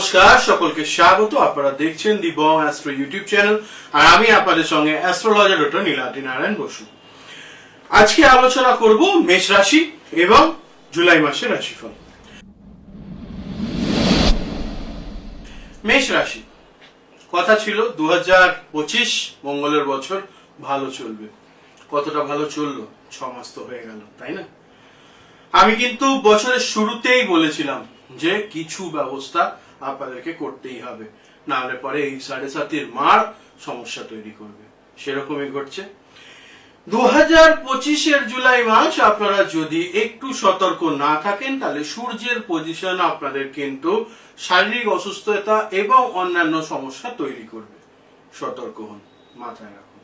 নমস্কার, সকলকে স্বাগত। আপনারা দেখছেন the Bong astro YouTube channel আর আমি আপনাদের সঙ্গে অ্যাস্ট্রোলজার ডক্টর নীলাদ্রি নারায়ণ বসু। আজকে আলোচনা করব মেষ রাশি এবং জুলাই মাসের রাশিফল। মেষ রাশি, কথা ছিল দু পঁচিশ মঙ্গলের বছর ভালো চলবে। কতটা ভালো চলল? ছ মাস তো হয়ে গেল, তাই না? আমি কিন্তু বছরের শুরুতেই বলেছিলাম যে কিছু ব্যবস্থা আপনাদেরকে করতেই হবে। না হলে পরে এই সাড়ে সাতের মার সমস্যা তৈরি করবে। সেরকমই ঘটছে। দু হাজার পঁচিশের জুলাই মাস, আপনারা যদি একটু সতর্ক না থাকেন, তাহলে সূর্যের পজিশন আপনাদের কিন্তু শারীরিক অসুস্থতা এবং অন্যান্য সমস্যা তৈরি করবে। সতর্ক হন, মাথায় রাখুন।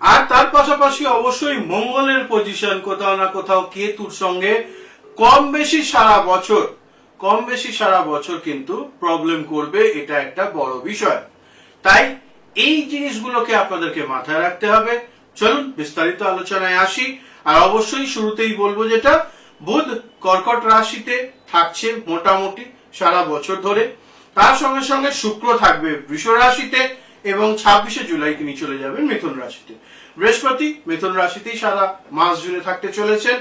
আর তার পাশাপাশি অবশ্যই মঙ্গলের পজিশন কোথাও না কোথাও কেতুর সঙ্গে কম বেশি সারা বছর কম বেশি সারা বছর কিন্তু প্রবলেম করবে, এটা একটা বড় বিষয়। তাই এই জিনিসগুলোকে আপনাদেরকে মাথায় রাখতে হবে। চলুন বিস্তারিত আলোচনায় আসি। আর অবশ্যই শুরুতেই বলব যেটা, বুধ কর্কট রাশিতে থাকছে মোটামুটি সারা বছর ধরে। তার সঙ্গে সঙ্গে শুক্র থাকবে বৃষ রাশিতে এবং ছাব্বিশে জুলাই তিনি চলে যাবেন মিথুন রাশিতে। বৃহস্পতি মিথুন রাশিতেই সারা মাস জুড়ে থাকতে চলেছেন।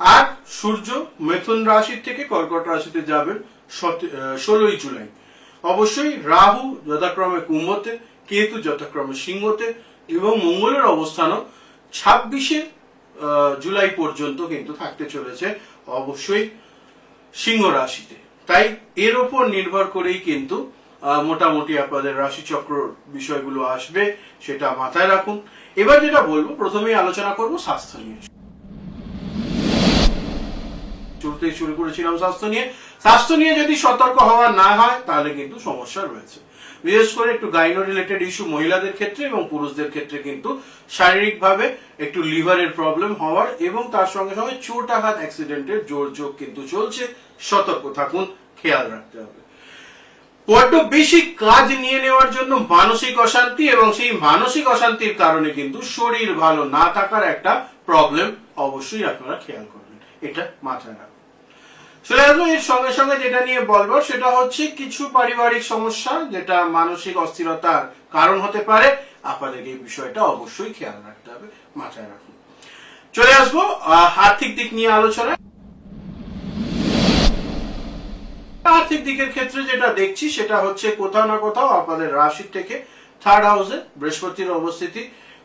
আর সূর্য মিথুন রাশি থেকে কর্কট রাশিতে যাবেন ষোলোই জুলাই। অবশ্যই রাহু যথাক্রমে কুম্ভতে, কেতু যথাক্রমে সিংহতে এবং মঙ্গলের অবস্থানও ছাব্বিশে জুলাই পর্যন্ত কিন্তু থাকতে চলেছে অবশ্যই সিংহ রাশিতে। তাই এর ওপর নির্ভর করেই কিন্তু মোটামুটি আপনাদের রাশিচক্র বিষয়গুলো আসবে, সেটা মাথায় রাখুন। এবার যেটা বলব, প্রথমেই আলোচনা করব স্বাস্থ্য নিয়ে। শুরুতেই শুরু করেছিলাম স্বাস্থ্য নিয়ে। স্বাস্থ্য নিয়ে যদি সতর্ক হওয়া না হয়, তাহলে কিন্তু সমস্যা রয়েছে। বিশেষ করে একটু গাইনো রিলেটেড ইস্যু মহিলাদের ক্ষেত্রে এবং পুরুষদের ক্ষেত্রে কিন্তু শারীরিকভাবে একটু লিভারের প্রবলেম হওয়ার এবং তার সঙ্গে সঙ্গে চোট আঘাত অ্যাক্সিডেন্টের জোর যোগ কিন্তু চলছে। সতর্ক থাকুন, খেয়াল রাখতে হবে। বড্ড বেশি কাজ নিয়ে নেওয়ার জন্য মানসিক অশান্তি এবং সেই মানসিক অশান্তির কারণে কিন্তু শরীর ভালো না থাকার একটা প্রবলেম অবশ্যই আপনারা খেয়াল করবেন এটা মাথায় রাখুন চলে আসব এর সঙ্গে সঙ্গে যেটা নিয়ে বলব, সেটা হচ্ছে কিছু পারিবারিক সমস্যা, যেটা মানসিক অস্থিরতার কারণ হতে পারে। আপনাদের এই বিষয়টা অবশ্যই খেয়াল রাখতে হবে, মাথায় রাখুন। চলে আসব আর্থিক দিক নিয়ে আলোচনা আর্থিক দিকের ক্ষেত্রে যেটা দেখছি, সেটা হচ্ছে কোথাও না কোথাও আপনাদের রাশি থেকে থার্ড হাউসে বৃহস্পতির অবস্থিতি।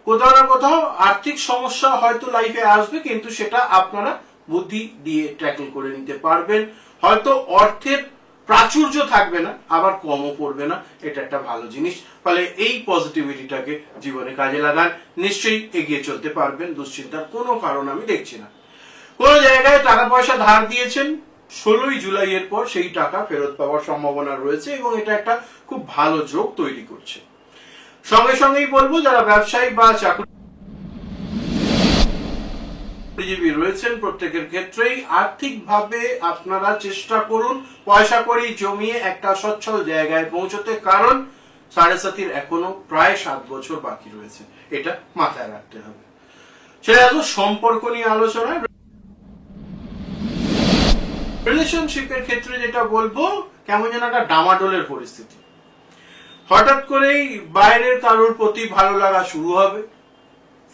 কোথাও না কোথাও আর্থিক সমস্যা হয়তো লাইফে আসবে, কিন্তু সেটা আপনারা বুদ্ধি দিয়ে ট্যাকল করে নিতে পারবেন। হয়তো অর্থের প্রাচুর্য থাকবে না, আবার কমও পড়বে না, এটা একটা ভালো জিনিস। ফলে এই পজিটিভিটিটাকে জীবনে কাজে লাগান, নিশ্চয়ই এগিয়ে চলতে পারবেন, দুশ্চিন্তার কোনো কারণ আমি দেখছি না। কোনো জায়গায় টাকা পয়সা ধার দিয়েছেন, ষোলোই জুলাই এর পর সেই টাকা ফেরত পাওয়ার সম্ভাবনা রয়েছে এবং এটা একটা খুব ভালো যোগ তৈরি করছে। সঙ্গে সঙ্গেই বলব, যারা ব্যবসায়ী বা চাকরিজীবী রয়েছেন প্রত্যেকের ক্ষেত্রেই। আর্থিকভাবে আপনারা চেষ্টা করুন পয়সা করি জমিয়ে একটা সচ্ছল জায়গায় পৌঁছতে, কারণ সাড়ে সাতির এখনও প্রায় সাত বছর বাকি রয়েছে। এটা মাথায় রাখতে হবে। সেটা এত সম্পর্ক নিয়ে আলোচনা রিলেশনশিপের ক্ষেত্রে যেটা বলব, কেমন যেন একটা ডামাডোলের পরিস্থিতি। হঠাৎ করেই বাইরের কারোর প্রতি ভালো লাগা শুরু হবে।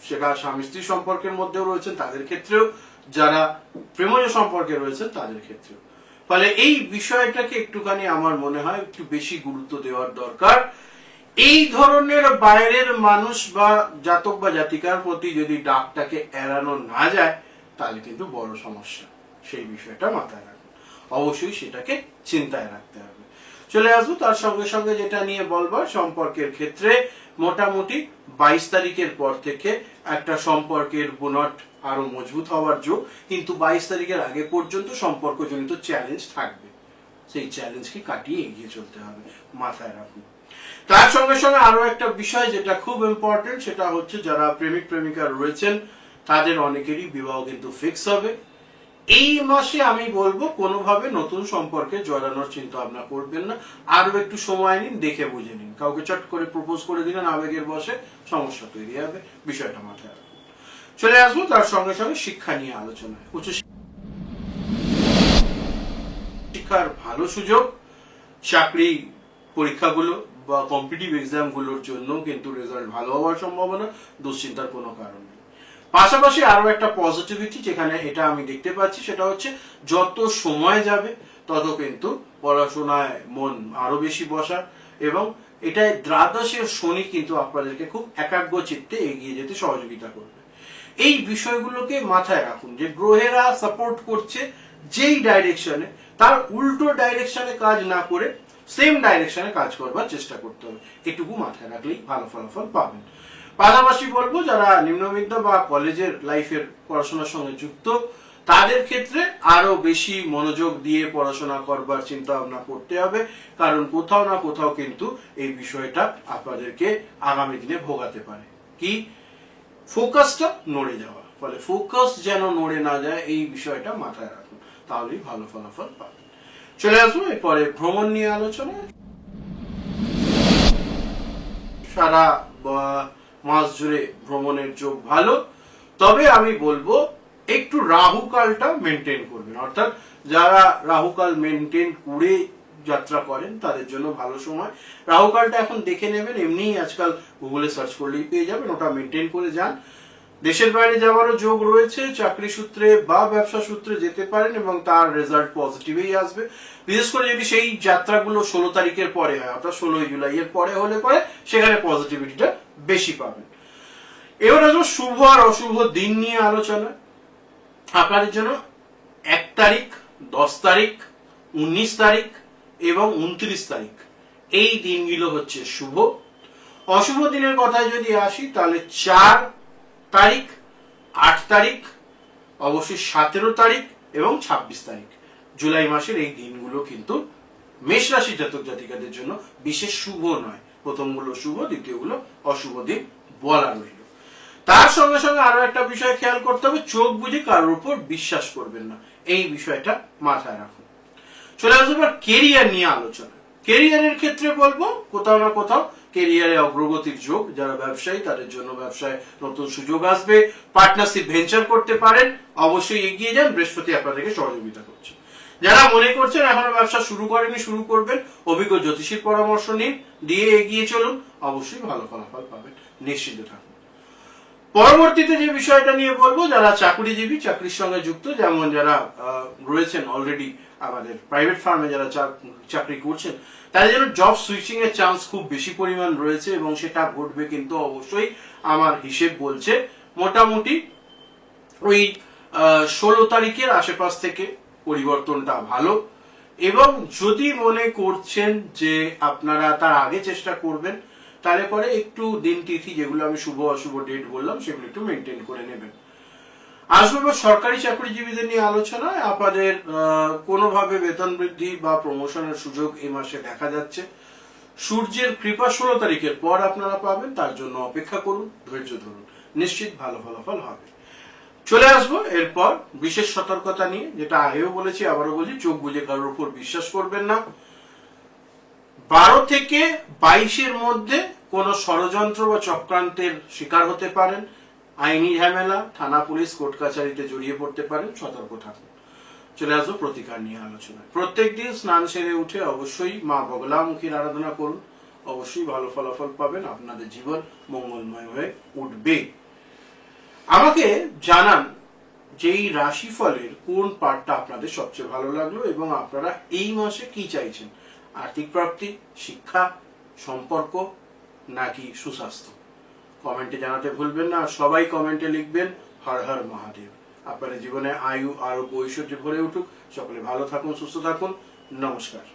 সেটা স্বামী স্ত্রী সম্পর্কের মধ্যেও রয়েছেন, তাদের ক্ষেত্রেও। যারা প্রেমজ সম্পর্কে রয়েছেন, তাদের ক্ষেত্রেও। ফলে এই বিষয়টাকে একটুখানি আমার মনে হয় একটু বেশি গুরুত্ব দেওয়ার দরকার। এই ধরনের বাইরের মানুষ বা জাতক বা জাতিকার প্রতি যদি ডাকটাকে এড়ানো না যায়, তাহলে কিন্তু বড় সমস্যা। সেই বিষয়টা মাথায় রাখুন। অবশ্যই সেটাকে চিন্তায় রাখতে হবে। চলে আসব। তার সঙ্গে সঙ্গে যেটা নিয়ে বলবার সম্পর্কের ক্ষেত্রে মোটামুটি বাইশ তারিখের পর থেকে একটা সম্পর্কের বুনট আরও মজবুত হওয়ার যোগ, কিন্তু বাইশ তারিখের আগে পর্যন্ত সম্পর্কজনিত চ্যালেঞ্জ থাকবে। সেই চ্যালেঞ্জকে কাটিয়ে এগিয়ে চলতে হবে মাথায় রাখুন। তার সঙ্গে সঙ্গে আরও একটা বিষয় যেটা খুব ইম্পর্টেন্ট সেটা হচ্ছে যারা প্রেমিক প্রেমিকা রয়েছেন, তাদের অনেকেরই বিবাহ কিন্তু ফিক্স হবে। এই মাসে আমি বলব, কোনোভাবে নতুন সম্পর্কে জড়ানোর চিন্তা ভাবনা করবেন না। আরও একটু সময় নিন, দেখে বুঝে নিন। কাউকে চট করে প্রপোজ করে দিলেন, আবেগের বসে সমস্যা তৈরি হবে, বিষয়টা মাথায় রাখুন। চলে আসব তার সঙ্গে সঙ্গে শিক্ষা নিয়ে আলোচনায়। উচ্চ শিক্ষার ভালো সুযোগ, চাকরি পরীক্ষাগুলো বা কম্পিটিভ এক্সামগুলোর জন্য কিন্তু রেজাল্ট ভালো হওয়ার সম্ভাবনা, দুশ্চিন্তার কোনো কারণ নেই। পাশাপাশি আরও একটা পজিটিভিটি যেখানে এটা আমি দেখতে পাচ্ছি, সেটা হচ্ছে যত সময় যাবে, তত কিন্তু পড়াশোনায় মন আরও বেশি বসা এবং এটাই দ্বাদশের শনি কিন্তু আপনাদেরকে খুব একাগ্র চিত্তে এগিয়ে যেতে সহযোগিতা করবে। এই বিষয়গুলোকে মাথায় রাখুন যে গ্রহেরা সাপোর্ট করছে যেই ডাইরেকশনে তার উল্টো ডাইরেকশনে কাজ না করে সেম ডাইরেকশনে কাজ করবার চেষ্টা করতে হবে। এটুকু মাথায় রাখলেই ভালো ফলাফল পাবেন। পাশাপাশি বলব, যারা নিম্নবিত্ত বা কলেজের লাইফের পড়াশোনার সঙ্গে যুক্ত, তাদের ক্ষেত্রে আরও বেশি মনোযোগ দিয়ে পড়াশোনা করবার চিন্তা ভাবনা করতে হবে। কারণ কোথাও না কোথাও কিন্তু এই বিষয়টা আপনাদেরকে আগামী দিনে ভোগাতে পারে। কি? ফোকাসটা নড়ে যাওয়া। ফলে ফোকাস যেন নড়ে না যায়, এই বিষয়টা মাথায় রাখুন। তাহলেই ভালো ফলাফল পাবেন। চলে আসব এরপরে ভ্রমণ নিয়ে আলোচনা সারা মাস জুড়ে ভ্রমণের যোগ ভালো। তবে আমি বলব, একটু রাহুকালটা মেনটেন করবেন। অর্থাৎ যারা রাহুকাল মেনটেন করে যাত্রা করেন, তাদের জন্য ভালো সময়। রাহুকালটা এখন দেখে নেবেন, এমনিই আজকাল গুগলে সার্চ করলেই পেয়ে যাবেন, ওটা মেনটেন করে যান। দেশের বাইরে যাওয়ারও যোগ রয়েছে, চাকরি সূত্রে বা ব্যবসা সূত্রে যেতে পারেন এবং তার রেজাল্ট পজিটিভই আসবে। বিশেষ করে যদি সেই যাত্রাগুলো ষোলো তারিখের পরে হয়, অর্থাৎ ষোলোই জুলাই এর পরে হলে পরে সেখানে পজিটিভিটিটা বেশি পাবেন। এবার আসব শুভ আর অশুভ দিন নিয়ে আলোচনা। আপনাদের জন্য এক তারিখ, দশ তারিখ, উনিশ তারিখ এবং উনত্রিশ তারিখ। এই দিনগুলো হচ্ছে শুভ। অশুভ দিনের কথায় যদি আসি, তাহলে চার তারিখ, আট তারিখ, অবশ্যই সতেরো তারিখ এবং ছাব্বিশ তারিখ। জুলাই মাসের এই দিনগুলো কিন্তু মেষ রাশি জাতক জাতিকাদের জন্য বিশেষ শুভ নয়। প্রথমগুলো শুভ দ্বিতীয়গুলো অশুভ দিন বলা রইল। তার সঙ্গে সঙ্গে আরও একটা বিষয় খেয়াল করতে হবে, চোখ বুঝে কারোর উপর বিশ্বাস করবেন না। এই বিষয়টা মাথায় রাখুন। চলে আসব এবার কেরিয়ার নিয়ে আলোচনা। কেরিয়ারের ক্ষেত্রে বলব, কোথাও না কোথাও কেরিয়ারে অগ্রগতির যোগ। যারা ব্যবসায়ী, তাদের জন্য ব্যবসায় নতুন সুযোগ আসবে। পার্টনারশিপ ভেঞ্চার করতে পারেন। অবশ্যই এগিয়ে যান। বৃহস্পতি আপনাদেরকে সহযোগিতা করছে। যারা মনে করছেন এখনও ব্যবসা শুরু করেনি শুরু করবেন, অভিজ্ঞ জ্যোতিষীর পরামর্শ নিন, দিয়ে এগিয়ে চলুন, অবশ্যই ভালো ফলাফল পাবেন, নিশ্চিন্ত থাকুন। পরবর্তীতে যে বিষয়টা নিয়ে বলব, যারা চাকরিজীবী, চাকরির সঙ্গে যুক্ত, যেমন যারা রয়েছেন অলরেডি আমাদের প্রাইভেট ফার্মে যারা চাকরি করছেন, তাদের জন্য জব সুইচিং এর চান্স খুব বেশি পরিমাণ রয়েছে এবং সেটা ঘটবে কিন্তু অবশ্যই আমার হিসেব বলছে। মোটামুটি ওই ষোলো তারিখের আশেপাশ থেকে পরিবর্তনটা ভালো। এবং যদি মনে করছেন যে আপনারা তার আগে চেষ্টা করবেন, তাহলে পরে একটু দিন তিথি যেগুলো আমি শুভ অশুভ ডেট বললাম, সেগুলো একটু মেনটেন করে নেবেন। আসব এবার সরকারি চাকরিজীবীদের নিয়ে আলোচনায়। আপনাদের কোনোভাবে বেতন বৃদ্ধি বা প্রমোশনের সুযোগ এই মাসে দেখা যাচ্ছে। সূর্যের কৃপা ষোলো তারিখের পর আপনারা পাবেন, তার জন্য অপেক্ষা করুন, ধৈর্য ধরুন। নিশ্চিত ভালো ফলাফল হবে। চলে আসব। এরপর বিশেষ সতর্কতা নিয়ে, যেটা আগেও বলেছি, আবারও বলছি, চোখ বুঝে কারোর উপর বিশ্বাস করবেন না। বারো থেকে বাইশের মধ্যে কোনো ষড়যন্ত্র বা চক্রান্তের শিকার হতে পারেন। আইনি ঝামেলা, থানা, পুলিশ, কোর্ট কাছারিতে জড়িয়ে পড়তে পারেন। সতর্ক থাকুন। চলে আসব প্রতিকার নিয়ে আলোচনায়। প্রত্যেক দিন স্নান সেরে উঠে অবশ্যই মা বগলামুখীর আরাধনা করুন। অবশ্যই ভালো ফলাফল পাবেন। আপনাদের জীবন মঙ্গলময় হয়ে উঠবে। আমাকে জানান যে এই রাশিফলের কোন পার্টটা আপনাদের সবচেয়ে ভালো লাগল এবং আপনারা এই মাসে কি চাইছেন? আর্থিক প্রাপ্তি, শিক্ষা, সম্পর্ক নাকি সুস্বাস্থ্য? কমেন্টে জানাতে ভুলবেন না। সবাই কমেন্টে লিখবেন, হর হর মহাদেব। আপনাদের জীবনে আয়ু, আরোগ্য, ঐশ্বর্য ভরে উঠুক। সকলে ভালো থাকুন, সুস্থ থাকুন। নমস্কার।